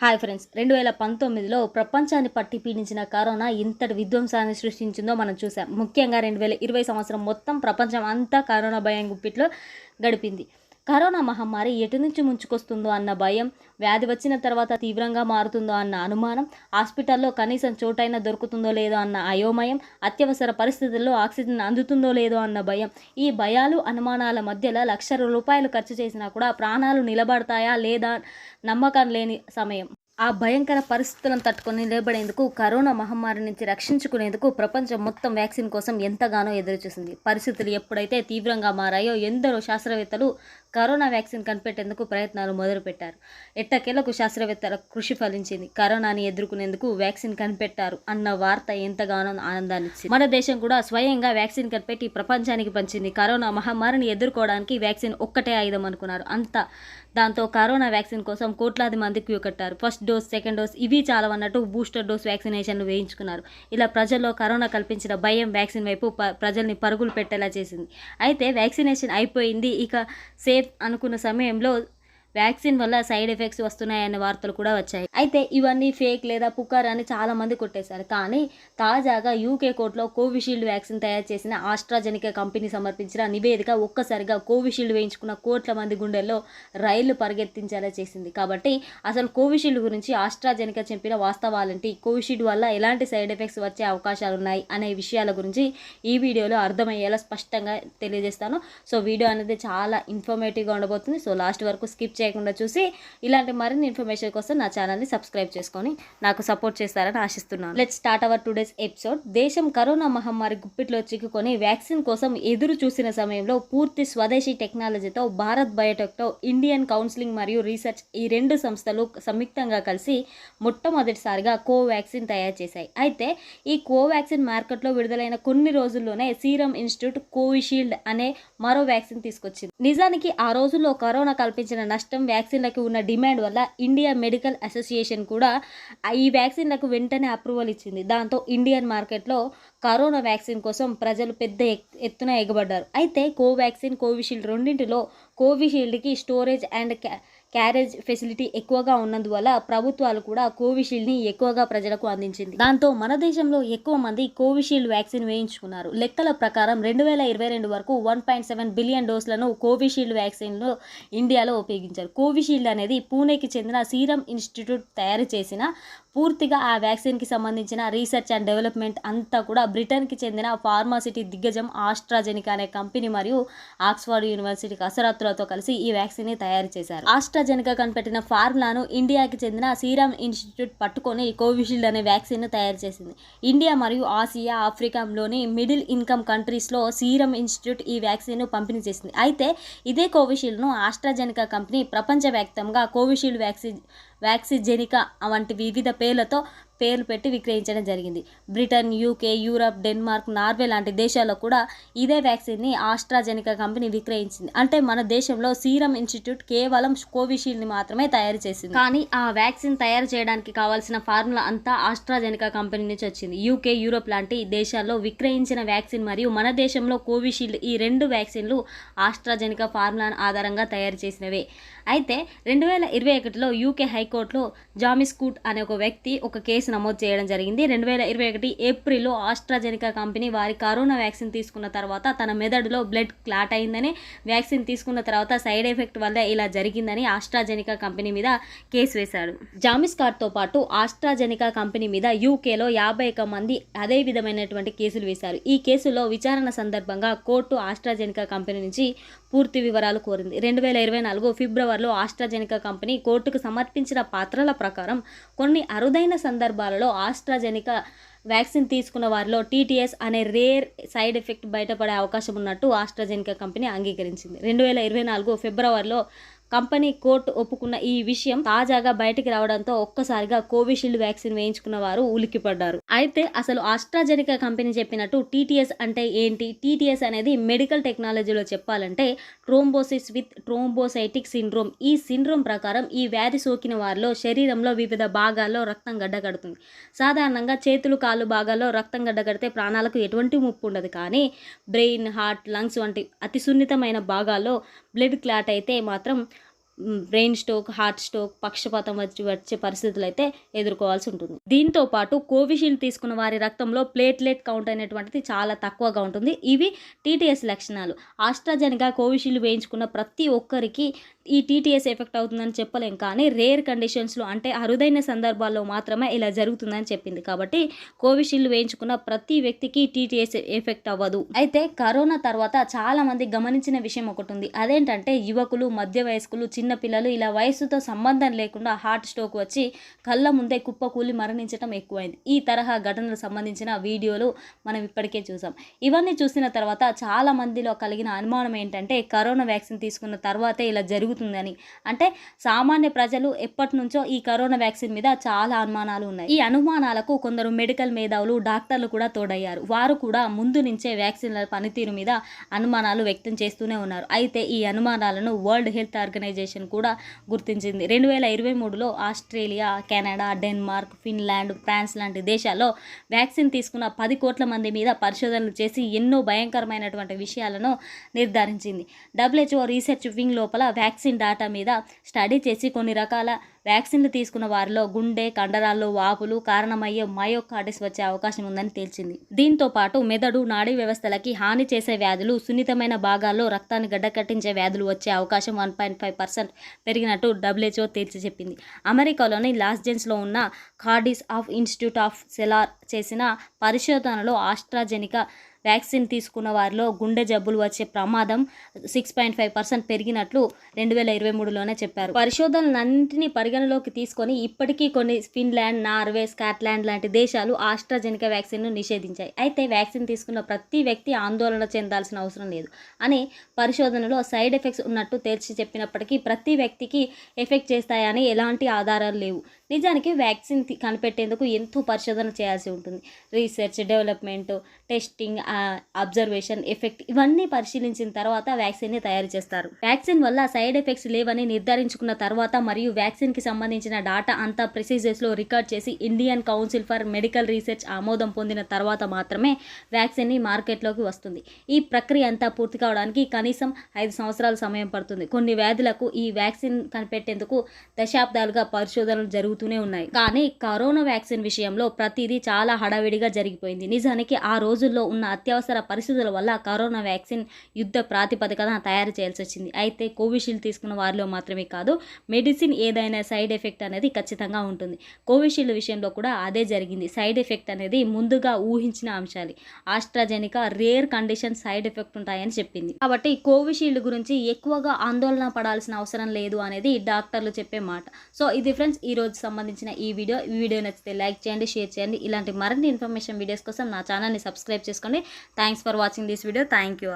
Hi friends రెండు వేల పంతొమ్మిదిలో ప్రపంచాన్ని పట్టి పీడించిన కరోనా ఇంతటి విధ్వంసాన్ని సృష్టించిందో మనం చూసాం ముఖ్యంగా రెండు వేల ఇరవై సంవత్సరం మొత్తం ప్రపంచం అంతా కరోనా భయం గుప్పిట్లో గడిపింది. కరోనా మహమ్మారి ఎటు నుంచి ముంచుకొస్తుందో అన్న భయం వ్యాధి వచ్చిన తర్వాత తీవ్రంగా మారుతుందో అన్న అనుమానం హాస్పిటల్లో కనీసం చోటైనా దొరుకుతుందో లేదో అన్న అయోమయం అత్యవసర పరిస్థితుల్లో ఆక్సిజన్ అందుతుందో లేదో అన్న భయం. ఈ భయాలు అనుమానాల మధ్యలో లక్ష రూపాయలు ఖర్చు చేసినా కూడా ప్రాణాలు నిలబడతాయా లేదా నమ్మకం లేని సమయం. ఆ భయంకర పరిస్థితులను తట్టుకొని నిలబడేందుకు కరోనా మహమ్మారి నుంచి రక్షించుకునేందుకు ప్రపంచం మొత్తం వ్యాక్సిన్ కోసం ఎంతగానో ఎదురుచూసింది. పరిస్థితులు ఎప్పుడైతే తీవ్రంగా మారాయో ఎందరో శాస్త్రవేత్తలు కరోనా వ్యాక్సిన్ కనిపెట్టేందుకు ప్రయత్నాలు మొదలుపెట్టారు. ఎట్టకేలకు శాస్త్రవేత్తల కృషి ఫలించింది. కరోనాని ఎదుర్కొనేందుకు వ్యాక్సిన్ కనిపెట్టారు అన్న వార్త ఎంతగానో ఆనందాన్నిచ్చింది. మన దేశం కూడా స్వయంగా వ్యాక్సిన్ కనిపెట్టి ప్రపంచానికి పంచింది. కరోనా మహమ్మారిని ఎదుర్కోవడానికి వ్యాక్సిన్ ఒక్కటే ఆయుధం అనుకున్నారు. అంత దాంతో కరోనా వ్యాక్సిన్ కోసం కోట్లాది మంది క్యూ కట్టారు. ఫస్ట్ డోస్ సెకండ్ డోస్ ఇవి చాలవన్నట్టు బూస్టర్ డోస్ వ్యాక్సినేషన్లు వేయించుకున్నారు. ఇలా ప్రజల్లో కరోనా కల్పించిన భయం వ్యాక్సిన్ వైపు ప- ప్రజల్ని పరుగులు పెట్టేలా చేసింది. అయితే వ్యాక్సినేషన్ అయిపోయింది. ఇక సేఫ్ అనుకున్న సమయంలో వ్యాక్సిన్ వల్ల సైడ్ ఎఫెక్ట్స్ వస్తున్నాయనే వార్తలు కూడా వచ్చాయి. అయితే ఇవన్నీ ఫేక్ లేదా పుకార్ అని చాలా మంది కొట్టేశారు. కానీ తాజాగా యూకే కోర్టులో కోవిషీల్డ్ వ్యాక్సిన్ తయారు చేసిన ఆస్ట్రాజెనికా కంపెనీ సమర్పించిన నివేదిక ఒక్కసారిగా కోవిషీల్డ్ వేయించుకున్న కోట్ల మంది గుండెల్లో రైళ్ళు పరిగెత్తించేలా చేసింది. కాబట్టి అసలు కోవిషీల్డ్ గురించి ఆస్ట్రాజెనికా చెప్పిన వాస్తవాలేంటి? కోవిషీల్డ్ వల్ల ఎలాంటి సైడ్ ఎఫెక్ట్స్ వచ్చే అవకాశాలు ఉన్నాయి అనే విషయాల గురించి ఈ వీడియోలో అర్థమయ్యేలా స్పష్టంగా తెలియజేస్తాను. సో వీడియో అనేది చాలా ఇన్ఫర్మేటివ్గా ఉండబోతుంది. సో లాస్ట్ వరకు స్కిప్ చేయకుండా చూసి ఇలాంటి మరిన్ని ఇన్ఫర్మేషన్ కోసం నా ఛానల్ని సబ్స్క్రైబ్ చేసుకొని నాకు సపోర్ట్ చేస్తారని ఆశిస్తున్నాను. Let start our today's episode దేశం కరోనా మహమ్మారి గుప్పిట్లో చిక్కుకొని వ్యాక్సిన్ కోసం ఎదురు చూసిన సమయంలో పూర్తి స్వదేశీ టెక్నాలజీతో భారత్ బయోటెక్తో ఇండియన్ కౌన్సిలింగ్ మరియు రీసెర్చ్ ఈ రెండు సంస్థలు సంయుక్తంగా కలిసి మొట్టమొదటిసారిగా కోవాక్సిన్ తయారు చేశాయి. అయితే ఈ కోవాక్సిన్ మార్కెట్లో విడుదలైన కొన్ని రోజుల్లోనే సీరం ఇన్స్టిట్యూట్ కోవిషీల్డ్ అనే మరో వ్యాక్సిన్ తీసుకొచ్చింది. నిజానికి ఆ రోజుల్లో కరోనా కల్పించిన నష్టం వ్యాక్సిన్లకు ఉన్న డిమాండ్ వల్ల ఇండియా మెడికల్ అసోసియేషన్ కూడా ఈ వ్యాక్సిన్లకు వెంటనే అప్రూవల్ ఇచ్చింది. దాంతో ఇండియన్ మార్కెట్లో కరోనా వ్యాక్సిన్ కోసం ప్రజలు పెద్ద ఎత్తున ఎగబడ్డారు. అయితే కోవాక్సిన్ కోవిషీల్డ్ రెండింటిలో కోవిషీల్డ్కి స్టోరేజ్ అండ్ క్యా క్యారేజ్ ఫెసిలిటీ ఎక్కువగా ఉన్నందువల్ల ప్రభుత్వాలు కూడా కోవిషీల్డ్ని ఎక్కువగా ప్రజలకు అందించింది. దాంతో మన దేశంలో ఎక్కువ మంది కోవిషీల్డ్ వ్యాక్సిన్ వేయించుకున్నారు. లెక్కల ప్రకారం రెండు వేల ఇరవై రెండు వరకు వన్ పాయింట్ సెవెన్ బిలియన్ డోస్లను కోవిషీల్డ్ వ్యాక్సిన్లు ఇండియాలో ఉపయోగించారు. కోవిషీల్డ్ అనేది పూణేకి చెందిన సీరం ఇన్స్టిట్యూట్ తయారు చేసిన పూర్తిగా ఆ వ్యాక్సిన్కి సంబంధించిన రీసెర్చ్ అండ్ డెవలప్మెంట్ అంతా కూడా బ్రిటన్కి చెందిన ఫార్మాసిటీ దిగ్గజం ఆస్ట్రాజెనికా అనే కంపెనీ మరియు ఆక్స్ఫర్డ్ యూనివర్సిటీ కసరత్తులతో కలిసి ఈ వ్యాక్సిన్ని తయారు చేశారు. ఆస్ట్రాజెనికా కనిపెట్టిన ఫార్ములాను ఇండియాకి చెందిన సీరం ఇన్స్టిట్యూట్ పట్టుకొని కోవిషీల్డ్ అనే వ్యాక్సిన్ను తయారు చేసింది. ఇండియా మరియు ఆసియా ఆఫ్రికాలోని మిడిల్ ఇన్కమ్ కంట్రీస్లో సీరం ఇన్స్టిట్యూట్ ఈ వ్యాక్సిన్ను పంపిణీ చేసింది. అయితే ఇదే కోవిషీల్డ్ను ఆస్ట్రాజెనికా కంపెనీ ప్రపంచవ్యాప్తంగా కోవిషీల్డ్ వ్యాక్సిన్ వ్యాక్సిజెనికా వంటి వివిధ పేర్లతో పేర్లు పెట్టి విక్రయించడం జరిగింది. Britain UK Europe Denmark Norway లాంటి దేశాల్లో కూడా ఇదే వ్యాక్సిన్ని ఆస్ట్రాజెనికా కంపెనీ విక్రయించింది. అంటే మన దేశంలో సీరం ఇన్స్టిట్యూట్ కేవలం కోవిషీల్డ్ని మాత్రమే తయారు చేసింది. కానీ ఆ వ్యాక్సిన్ తయారు చేయడానికి కావాల్సిన ఫార్ములా అంతా ఆస్ట్రాజెనికా కంపెనీ నుంచి వచ్చింది. యూకే యూరప్ లాంటి దేశాల్లో విక్రయించిన వ్యాక్సిన్ మరియు మన దేశంలో కోవిషీల్డ్ ఈ రెండు వ్యాక్సిన్లు ఆస్ట్రాజెనికా ఫార్ములా ఆధారంగా తయారు చేసినవే. అయితే రెండు వేల ఇరవై ఒకటిలో యూకే హై హైకోర్టులో జామిస్కూట్ అనే ఒక వ్యక్తి ఒక కేసు నమోదు చేయడం జరిగింది. రెండు వేల ఇరవై ఒకటి ఏప్రిల్లో ఆస్ట్రాజెనికా కంపెనీ వారి కరోనా వ్యాక్సిన్ తీసుకున్న తర్వాత తన మెదడులో బ్లడ్ క్లాట్ అయిందని వ్యాక్సిన్ తీసుకున్న తర్వాత సైడ్ ఎఫెక్ట్ వల్ల ఇలా జరిగిందని ఆస్ట్రాజెనికా కంపెనీ మీద కేసు వేశాడు జామిస్కాట్తో పాటు ఆస్ట్రాజెనికా కంపెనీ మీద యూకేలో యాభై ఒక్క మంది అదే విధమైనటువంటి కేసులు వేశారు. ఈ కేసులో విచారణ సందర్భంగా కోర్టు ఆస్ట్రాజెనికా కంపెనీ నుంచి పూర్తి వివరాలు కోరింది. రెండు వేల ఇరవై నాలుగు ఫిబ్రవరిలో ఆస్ట్రాజెనికా కంపెనీ కోర్టుకు సమర్పించిన పాత్రల ప్రకారం కొన్ని అరుదైన సందర్భాలలో ఆస్ట్రాజెనికా వ్యాక్సిన్ తీసుకున్న వారిలో టీటీఎస్ అనే రేర్ సైడ్ ఎఫెక్ట్ బయటపడే అవకాశం ఉన్నట్టు ఆస్ట్రాజెనికా కంపెనీ అంగీకరించింది. రెండు వేల ఇరవై నాలుగు ఫిబ్రవరిలో కంపెనీ కోర్టు ఒప్పుకున్న ఈ విషయం తాజాగా బయటికి రావడంతో ఒక్కసారిగా కోవిషీల్డ్ వ్యాక్సిన్ వేయించుకున్న వారు ఉలిక్కిపడ్డారు. అయితే అసలు ఆస్ట్రాజెనికా కంపెనీ చెప్పినట్టు టీటీఎస్ అంటే ఏంటి? టీటీఎస్ అనేది మెడికల్ టెక్నాలజీలో చెప్పాలంటే ట్రోంబోసిస్ విత్ ట్రోంబోసైటిక్ సిండ్రోమ్. ఈ సిండ్రోమ్ ప్రకారం ఈ వ్యాధి సోకిన వారిలో శరీరంలో వివిధ భాగాల్లో రక్తం గడ్డగడుతుంది. సాధారణంగా చేతులు కాళ్ళు భాగాల్లో రక్తం గడ్డగడితే ప్రాణాలకు ఎటువంటి ముప్పు ఉండదు. కానీ బ్రెయిన్ హార్ట్ లంగ్స్ వంటి అతి సున్నితమైన భాగాల్లో బ్లడ్ క్లాట్ అయితే మాత్రం బ్రెయిన్ స్ట్రోక్ హార్ట్ స్ట్రోక్ పక్షపాతం వచ్చి వచ్చే పరిస్థితులు అయితే ఎదుర్కోవాల్సి ఉంటుంది. దీంతో పాటు కోవిషీల్డ్ తీసుకున్న వారి రక్తంలో ప్లేట్లెట్ కౌంట్ అనేటువంటిది చాలా తక్కువగా ఉంటుంది. ఇవి టీటీఎస్ లక్షణాలు. ఆస్ట్రాజెనిగా కోవిషీల్డ్ వేయించుకున్న ప్రతి ఒక్కరికి ఈ టీటీఎస్ ఎఫెక్ట్ అవుతుందని చెప్పలేం. కానీ రేర్ కండిషన్స్లో అంటే అరుదైన సందర్భాల్లో మాత్రమే ఇలా జరుగుతుందని చెప్పింది. కాబట్టి కోవిషీల్డ్ వేయించుకున్న ప్రతి వ్యక్తికి టీటీఎస్ ఎఫెక్ట్ అవ్వదు. అయితే కరోనా తర్వాత చాలామంది గమనించిన విషయం ఒకటి ఉంది. అదేంటంటే యువకులు మధ్య వయస్కులు చిన్నపిల్లలు ఇలా వయసుతో సంబంధం లేకుండా హార్ట్ స్ట్రోక్ వచ్చి కళ్ళ ముందే కుప్పకూలి మరణించడం ఎక్కువైంది. ఈ తరహా ఘటనలకు సంబంధించిన వీడియోలు మనం ఇప్పటికే చూసాం. ఇవన్నీ చూసిన తర్వాత చాలా మందిలో కలిగిన అనుమానం ఏంటంటే కరోనా వ్యాక్సిన్ తీసుకున్న తర్వాతే ఇలా జరుగుతుందని. అంటే సామాన్య ప్రజలు ఎప్పటి నుంచో ఈ కరోనా వ్యాక్సిన్ మీద చాలా అనుమానాలు ఉన్నాయి. ఈ అనుమానాలకు కొందరు మెడికల్ మేధావులు డాక్టర్లు కూడా తోడయ్యారు. వారు కూడా ముందు నుంచే వ్యాక్సిన్ల పనితీరు మీద అనుమానాలు వ్యక్తం చేస్తూనే ఉన్నారు. అయితే ఈ అనుమానాలను వరల్డ్ హెల్త్ ఆర్గనైజేషన్ కూడా గుర్తించింది. రెండు వేల ఇరవై మూడులో Australia Canada Denmark Finland France లాంటి దేశాల్లో వ్యాక్సిన్ తీసుకున్న పది కోట్ల మంది మీద పరిశోధనలు చేసి ఎన్నో భయంకరమైనటువంటి విషయాలను నిర్ధారించింది. డబ్ల్యూహెచ్ఓ రీసెర్చ్ వింగ్ లోపల వ్యాక్సిన్ డాటా మీద స్టడీ చేసి కొన్ని రకాల వ్యాక్సిన్లు తీసుకున్న వారిలో గుండె కండరాల్లో వాపులు కారణమయ్యే మయోకార్డిస్ వచ్చే అవకాశం ఉందని తేల్చింది. దీంతో పాటు మెదడు నాడీ వ్యవస్థలకి హాని చేసే వ్యాధులు సున్నితమైన భాగాల్లో రక్తాన్ని గడ్డకట్టించే వ్యాధులు వచ్చే అవకాశం వన్ పాయింట్ ఫైవ్ పర్సెంట్ పెరిగినట్టు డబ్ల్యూహెచ్ఓ తేల్చి చెప్పింది. అమెరికాలోని లాస్ జెన్స్లో ఉన్న కార్డిస్ ఆఫ్ ఇన్స్టిట్యూట్ ఆఫ్ సెలార్ చేసిన పరిశోధనలో ఆస్ట్రాజెనికా వ్యాక్సిన్ తీసుకున్న వారిలో గుండె జబ్బులు వచ్చే ప్రమాదం సిక్స్ పాయింట్ ఫైవ్ పర్సెంట్ పెరిగినట్లు రెండు వేల ఇరవై మూడులోనే చెప్పారు. పరిశోధనలన్నింటినీ పరిగణలోకి తీసుకొని ఇప్పటికీ కొన్ని ఫిన్లాండ్ నార్వే స్కాట్లాండ్ లాంటి దేశాలు ఆస్ట్రాజెనికా వ్యాక్సిన్ను నిషేధించాయి. అయితే వ్యాక్సిన్ తీసుకున్న ప్రతి వ్యక్తి ఆందోళన చెందాల్సిన అవసరం లేదు అని పరిశోధనలో సైడ్ ఎఫెక్ట్స్ ఉన్నట్టు తేల్చి చెప్పినప్పటికీ ప్రతి వ్యక్తికి ఎఫెక్ట్ చేస్తాయని ఎలాంటి ఆధారాలు లేవు. నిజానికి వ్యాక్సిన్ కనిపెట్టేందుకు ఎంతో పరిశోధన చేయాల్సి ఉంటుంది. Research development testing observation effect ఇవన్నీ పరిశీలించిన తర్వాత వ్యాక్సిన్ని తయారు చేస్తారు. వ్యాక్సిన్ వల్ల సైడ్ ఎఫెక్ట్స్ లేవని నిర్ధారించుకున్న తర్వాత మరియు వ్యాక్సిన్కి సంబంధించిన డాటా అంతా ప్రిసైజెస్లో రికార్డ్ చేసి Indian council for medical research ఆమోదం పొందిన తర్వాత మాత్రమే వ్యాక్సిన్ని మార్కెట్లోకి వస్తుంది. ఈ ప్రక్రియ అంతా పూర్తి కావడానికి కనీసం ఐదు సంవత్సరాల సమయం పడుతుంది. కొన్ని వ్యాధులకు ఈ వ్యాక్సిన్ కనిపెట్టేందుకు దశాబ్దాలుగా పరిశోధనలు జరుగుతూనే ఉన్నాయి. కానీ కరోనా వ్యాక్సిన్ విషయంలో ప్రతిదీ చాలా హడావిడిగా జరిగిపోయింది. నిజానికి ఆ రోజుల్లో ఉన్న అత్యవసర పరిస్థితుల వల్ల కరోనా వ్యాక్సిన్ యుద్ధ ప్రాతిపదికన తయారు చేయాల్సి వచ్చింది. అయితే కోవిషీల్డ్ తీసుకున్న వారిలో మాత్రమే కాదు మెడిసిన్ ఏదైనా సైడ్ ఎఫెక్ట్ అనేది ఖచ్చితంగా ఉంటుంది. కోవిషీల్డ్ విషయంలో కూడా అదే జరిగింది. సైడ్ ఎఫెక్ట్ అనేది ముందుగా ఊహించిన అంశాలు. AstraZeneca rare condition side effect ఉంటాయని చెప్పింది. కాబట్టి కోవిషీల్డ్ గురించి ఎక్కువగా ఆందోళన పడాల్సిన అవసరం లేదు అనేది డాక్టర్లు చెప్పే మాట. సో ఇది ఫ్రెండ్స్ ఈ రోజు సంబంధించిన ఈ వీడియో. ఈ వీడియో నచ్చితే లైక్ చేయండి షేర్ చేయండి. ఇలాంటి మరిన్ని ఇన్ఫర్మేషన్ వీడియోస్ కోసం నా ఛానల్ని సబ్స్క్రైబ్ చేసుకోండి. Thanks for watching this video thank you all